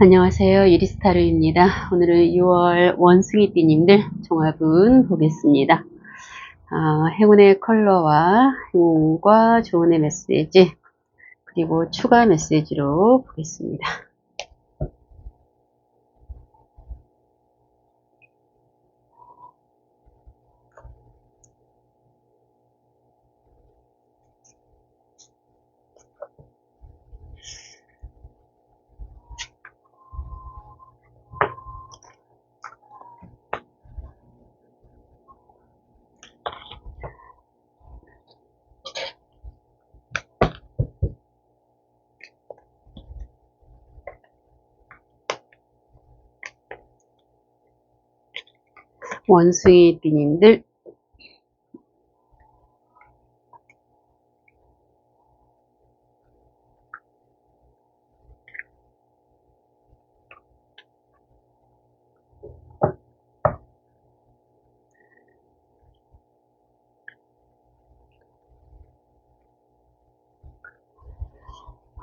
안녕하세요. 유리스타르입니다. 오늘은 6월 원숭이띠님들 종합은 보겠습니다. 아, 행운의 컬러와 행운과 조언의 메시지 그리고 추가 메시지로 보겠습니다. 원숭이 띠님들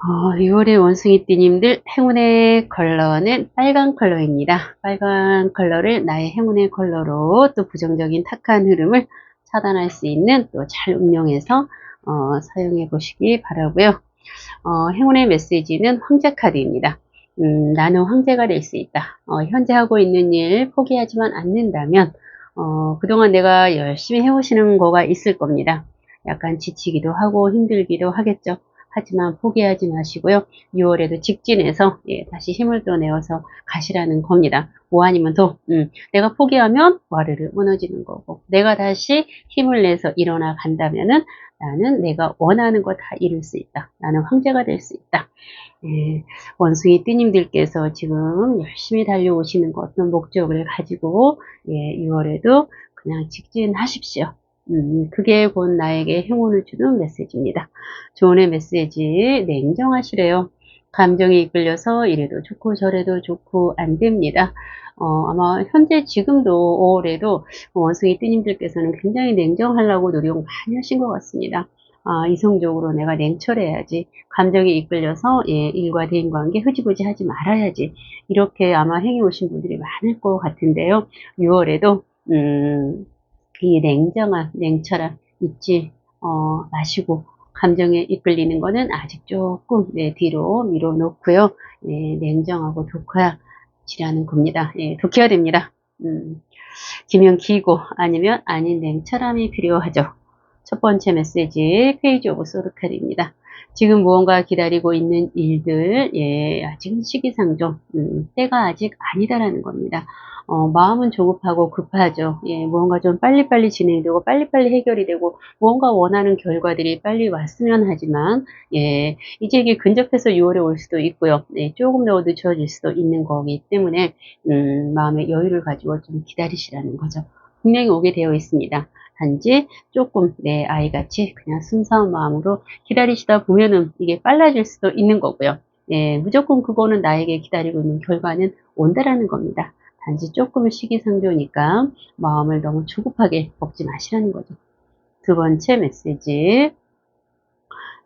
어, 6월의 원숭이 띠님들 행운의 컬러는 빨간 컬러입니다. 빨간 컬러를 나의 행운의 컬러로 또 부정적인 탁한 흐름을 차단할 수 있는 또 잘 응용해서 어, 사용해 보시기 바라고요. 어, 행운의 메시지는 황제 카드입니다. 음, 나는 황제가 될 수 있다. 어, 현재 하고 있는 일 포기하지만 않는다면 어, 그동안 내가 열심히 해오시는 거가 있을 겁니다. 약간 지치기도 하고 힘들기도 하겠죠. 하지만 포기하지 마시고요. 6월에도 직진해서 예, 다시 힘을 또 내어서 가시라는 겁니다. 뭐 아니면 더 음, 내가 포기하면 와르르 무너지는 거고 내가 다시 힘을 내서 일어나 간다면은 나는 내가 원하는 거 다 이룰 수 있다. 나는 황제가 될 수 있다. 예, 원숭이 띠님들께서 지금 열심히 달려오시는 거 어떤 목적을 가지고 예, 6월에도 그냥 직진하십시오. 음, 그게 곧 나에게 행운을 주는 메시지입니다. 조언의 메시지, 냉정하시래요. 감정이 이끌려서 이래도 좋고 저래도 좋고 안 됩니다. 어, 아마 현재 지금도 5월에도 원숭이 뜨님들께서는 굉장히 냉정하려고 노력 많이 하신 것 같습니다. 아, 이성적으로 내가 냉철해야지. 감정이 이끌려서 예, 일과 대인 관계 흐지부지 하지 말아야지. 이렇게 아마 행해 오신 분들이 많을 것 같은데요. 6월에도 음, 이 냉정한 냉철함 잊지 어, 마시고 감정에 이끌리는 거는 아직 조금 네, 뒤로 밀어놓고요. 네, 냉정하고 독하지라는 겁니다. 예, 독해야 됩니다. 음, 기면 기고 아니면 아닌 냉철함이 필요하죠. 첫 번째 메시지 페이지 오브 소드 카드입니다. 지금 무언가 기다리고 있는 일들, 예, 아직은 시기상조, 음, 때가 아직 아니다라는 겁니다. 어, 마음은 조급하고 급하죠. 예, 무언가 좀 빨리빨리 진행되고 빨리빨리 해결이 되고 무언가 원하는 결과들이 빨리 왔으면 하지만 예, 이제 이게 근접해서 6월에 올 수도 있고요. 예, 조금 더 늦춰질 수도 있는 거기 때문에 음, 마음의 여유를 가지고 좀 기다리시라는 거죠. 분명히 오게 되어 있습니다. 단지 조금 내 아이같이 그냥 순수한 마음으로 기다리시다 보면은 이게 빨라질 수도 있는 거고요. 예, 무조건 그거는 나에게 기다리고 있는 결과는 온다라는 겁니다. 단지 조금 시기상조니까 마음을 너무 조급하게 먹지 마시라는 거죠. 두 번째 메시지.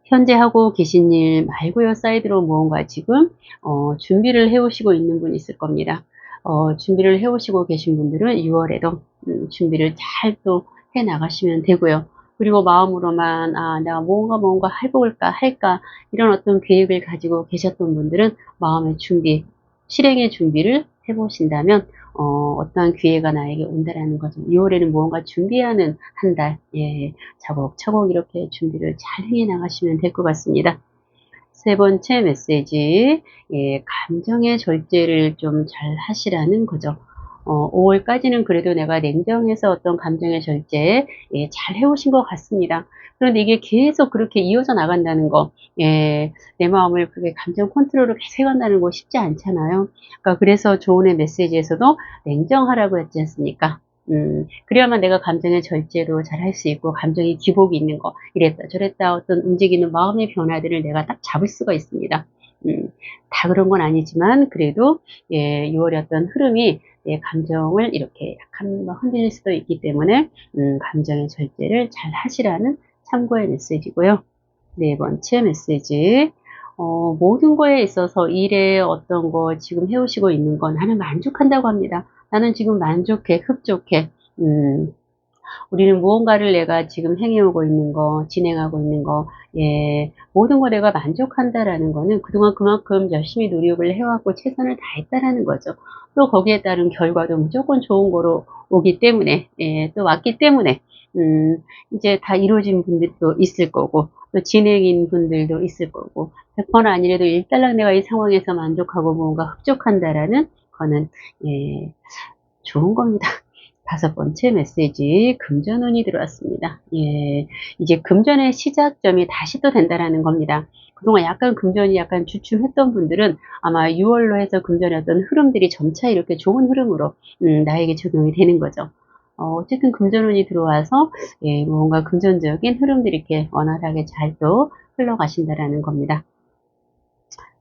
현재 하고 계신 일 말고요. 사이드로 무언가 지금 어, 준비를 해오시고 있는 분이 있을 겁니다. 어, 준비를 해오시고 계신 분들은 6월에도 음, 준비를 잘 또 해 나가시면 되고요. 그리고 마음으로만 아 내가 뭔가 뭔가 해볼까 할까 이런 어떤 계획을 가지고 계셨던 분들은 마음의 준비, 실행의 준비를 해보신다면 어, 어떠한 기회가 나에게 온다라는 거죠. 6월에는 무언가 준비하는 한 달, 예, 차곡차곡 이렇게 준비를 잘해 나가시면 될 것 같습니다. 세 번째 메시지, 예, 감정의 절제를 좀 잘 하시라는 거죠. 어, 5월까지는 그래도 내가 냉정해서 어떤 감정의 절제 예, 잘 해오신 것 같습니다. 그런데 이게 계속 그렇게 이어져 나간다는 거, 예, 내 마음을 그렇게 감정 컨트롤을 계속 해간다는 거 쉽지 않잖아요. 그러니까 그래서 조언의 메시지에서도 냉정하라고 했지 않습니까? 음, 그래야만 내가 감정의 절제도 잘할 수 있고, 감정의 기복이 있는 거, 이랬다, 저랬다, 어떤 움직이는 마음의 변화들을 내가 딱 잡을 수가 있습니다. 음, 다 그런 건 아니지만, 그래도, 예, 6월의 어떤 흐름이 내 감정을 이렇게 약간 흔들릴 수도 있기 때문에, 음, 감정의 절제를 잘 하시라는 참고의 메시지고요. 네 번째 메시지. 어, 모든 거에 있어서 일에 어떤 거 지금 해오시고 있는 건 나는 만족한다고 합니다. 나는 지금 만족해, 흡족해. 음, 우리는 무언가를 내가 지금 행해오고 있는 거, 진행하고 있는 거, 예, 모든 거 내가 만족한다라는 거는 그동안 그만큼 열심히 노력을 해왔고 최선을 다했다라는 거죠. 또 거기에 따른 결과도 무조건 좋은 거로 오기 때문에, 예, 또 왔기 때문에, 음, 이제 다 이루어진 분들도 있을 거고, 또 진행인 분들도 있을 거고, 100번 아니래도 일단락 내가 이 상황에서 만족하고 뭔가 흡족한다라는 거는, 예, 좋은 겁니다. 다섯 번째 메시지 금전운이 들어왔습니다. 예, 이제 금전의 시작점이 다시 또 된다라는 겁니다. 그동안 약간 금전이 약간 주춤했던 분들은 아마 6월로 해서 금전의 어떤 흐름들이 점차 이렇게 좋은 흐름으로 음, 나에게 적용이 되는 거죠. 어, 쨌든 금전운이 들어와서 예, 뭔가 금전적인 흐름들이 이렇게 원활하게 잘 또 흘러가신다라는 겁니다.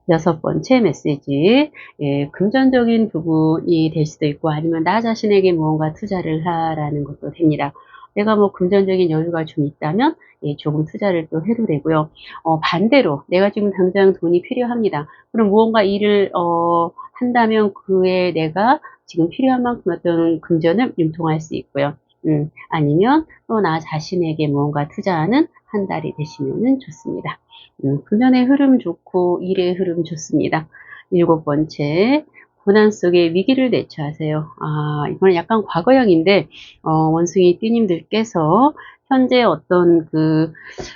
여섯 번째 메시지, 예, 금전적인 부분이 될 수도 있고 아니면 나 자신에게 무언가 투자를 하라는 것도 됩니다. 내가 뭐 금전적인 여유가 좀 있다면 예, 조금 투자를 또 해도 되고요. 어, 반대로 내가 지금 당장 돈이 필요합니다. 그럼 무언가 일을 어, 한다면 그에 내가 지금 필요한 만큼 어떤 금전을 융통할 수 있고요. 음, 아니면 또 나 자신에게 무언가 투자하는 한 달이 되시면 좋습니다. 음, 금전의 흐름 좋고 일의 흐름 좋습니다. 일곱 번째, 고난 속에 위기를 대처하세요. 아, 이거는 약간 과거형인데, 어, 원숭이 띠님들께서 현재 어떤 그,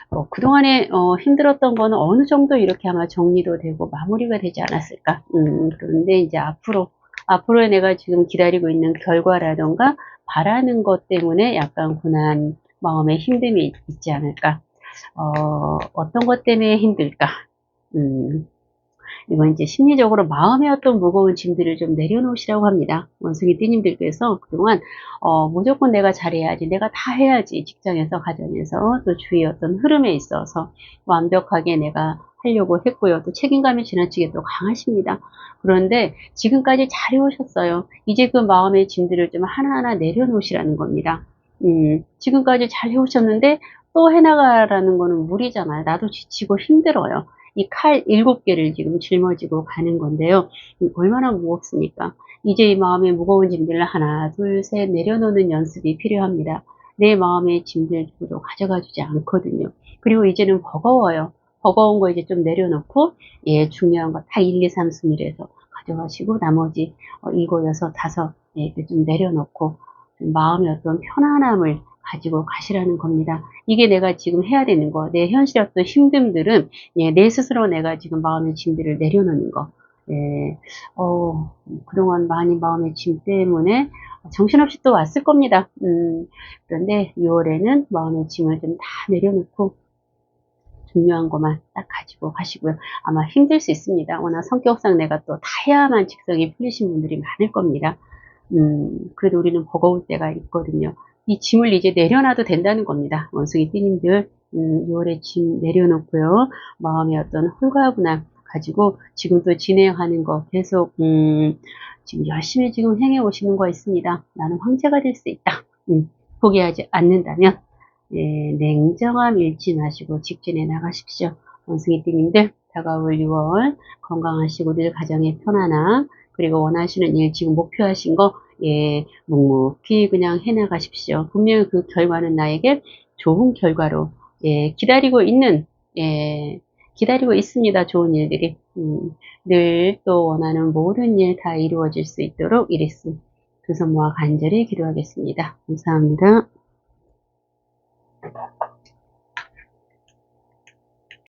어, 그동안에 어, 힘들었던 거는 어느 정도 이렇게 아마 정리도 되고 마무리가 되지 않았을까. 음, 그런데 이제 앞으로, 앞으로 내가 지금 기다리고 있는 결과라던가 바라는 것 때문에 약간 고난 마음의 힘듦이 있지 않을까. 어, 어떤 것 때문에 힘들까? 음, 이건 이제 심리적으로 마음의 어떤 무거운 짐들을 좀 내려놓으시라고 합니다. 원숭이 띠님들께서 그동안 어, 무조건 내가 잘해야지, 내가 다 해야지, 직장에서, 가정에서, 또 주위 어떤 흐름에 있어서 완벽하게 내가 하려고 했고요. 또 책임감이 지나치게 또 강하십니다. 그런데 지금까지 잘해오셨어요. 이제 그 마음의 짐들을 좀 하나하나 내려놓으시라는 겁니다. 음, 지금까지 잘 해오셨는데 또 해나가라는 거는 무리잖아요. 나도 지치고 힘들어요. 이 칼 일곱 개를 지금 짊어지고 가는 건데요. 얼마나 무겁습니까? 이제 이 마음의 무거운 짐들을 하나, 둘, 셋 내려놓는 연습이 필요합니다. 내 마음의 짐들 도 가져가 주지 않거든요. 그리고 이제는 버거워요. 버거운 거 이제 좀 내려놓고, 예, 중요한 거 다 1, 2, 3 순위로 서 가져가시고, 나머지 어, 일곱, 여섯, 다섯, 예, 좀 내려놓고, 마음의 어떤 편안함을 가지고 가시라는 겁니다. 이게 내가 지금 해야 되는 거. 내 현실 어떤 힘듦들은 예, 내 스스로 내가 지금 마음의 짐들을 내려놓는 거. 예, 어, 그동안 많이 마음의 짐 때문에 정신없이 또 왔을 겁니다. 음, 그런데 6월에는 마음의 짐을 좀 다 내려놓고 중요한 것만 딱 가지고 가시고요. 아마 힘들 수 있습니다. 워낙 성격상 내가 또 다야만 직성이 풀리신 분들이 많을 겁니다. 음, 그래도 우리는 버거울 때가 있거든요. 이 짐을 이제 내려놔도 된다는 겁니다. 원숭이 띠님들 음, 6월에 짐 내려놓고요. 마음의 어떤 홀가분함 가지고 지금 도 진행하는 거 계속 음, 지금 열심히 지금 행해 오시는 거 있습니다. 나는 황제가 될 수 있다. 음, 포기하지 않는다면 예, 냉정함 마시고 직진해 나가십시오. 원숭이 띠님들 다가올 6월 건강하시고 늘 가정의 편안함 그리고 원하시는 일 지금 목표하신 거 예, 묵묵히 그냥 해나가십시오. 분명히 그 결과는 나에게 좋은 결과로 예, 기다리고 있는 예, 기다리고 있습니다. 좋은 일들이 음, 늘 또 원하는 모든 일 다 이루어질 수 있도록 이랬음. 두 손 모아 간절히 기도하겠습니다. 감사합니다. Goodbye.